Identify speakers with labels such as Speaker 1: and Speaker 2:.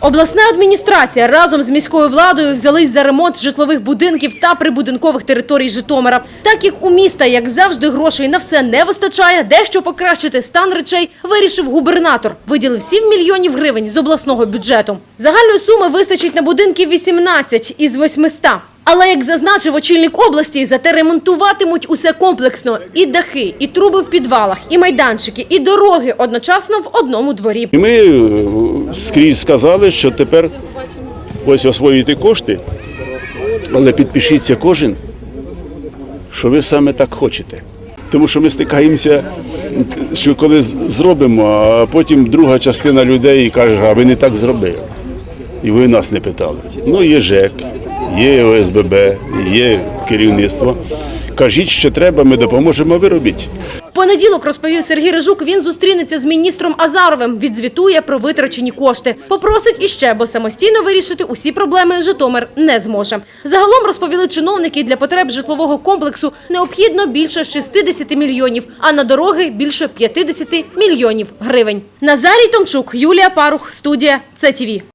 Speaker 1: Обласна адміністрація разом з міською владою взялись за ремонт житлових будинків та прибудинкових територій Житомира. Так як у міста, як завжди, грошей на все не вистачає, дещо покращити стан речей вирішив губернатор. Виділив 7 мільйонів гривень з обласного бюджету. Загальної суми вистачить на будинки 18 із 800. Але, як зазначив очільник області, зате ремонтуватимуть усе комплексно. І дахи, і труби в підвалах, і майданчики, і дороги одночасно в одному дворі.
Speaker 2: Ми е, скрізь сказали, що тепер ось освоюєте кошти, але підпишіться кожен, що ви саме так хочете. Тому що ми стикаємося, що коли зробимо, а потім друга частина людей каже, а ви не так зробили. І ви нас не питали. Ну, є ЖЕК, є ОСББ, є керівництво. Кажіть, що треба, ми допоможемо, а ви робіть.
Speaker 1: В Понеділок розповів Сергій Рижук. Він зустрінеться з міністром Азаровим. Відзвітує про витрачені кошти. Попросить іще, бо самостійно вирішити усі проблеми Житомир не зможе. Загалом розповіли чиновники для потреб житлового комплексу необхідно більше 60 мільйонів, а на дороги більше 50 мільйонів гривень. Назарій Томчук, Юлія Парух, студія ЦТВ.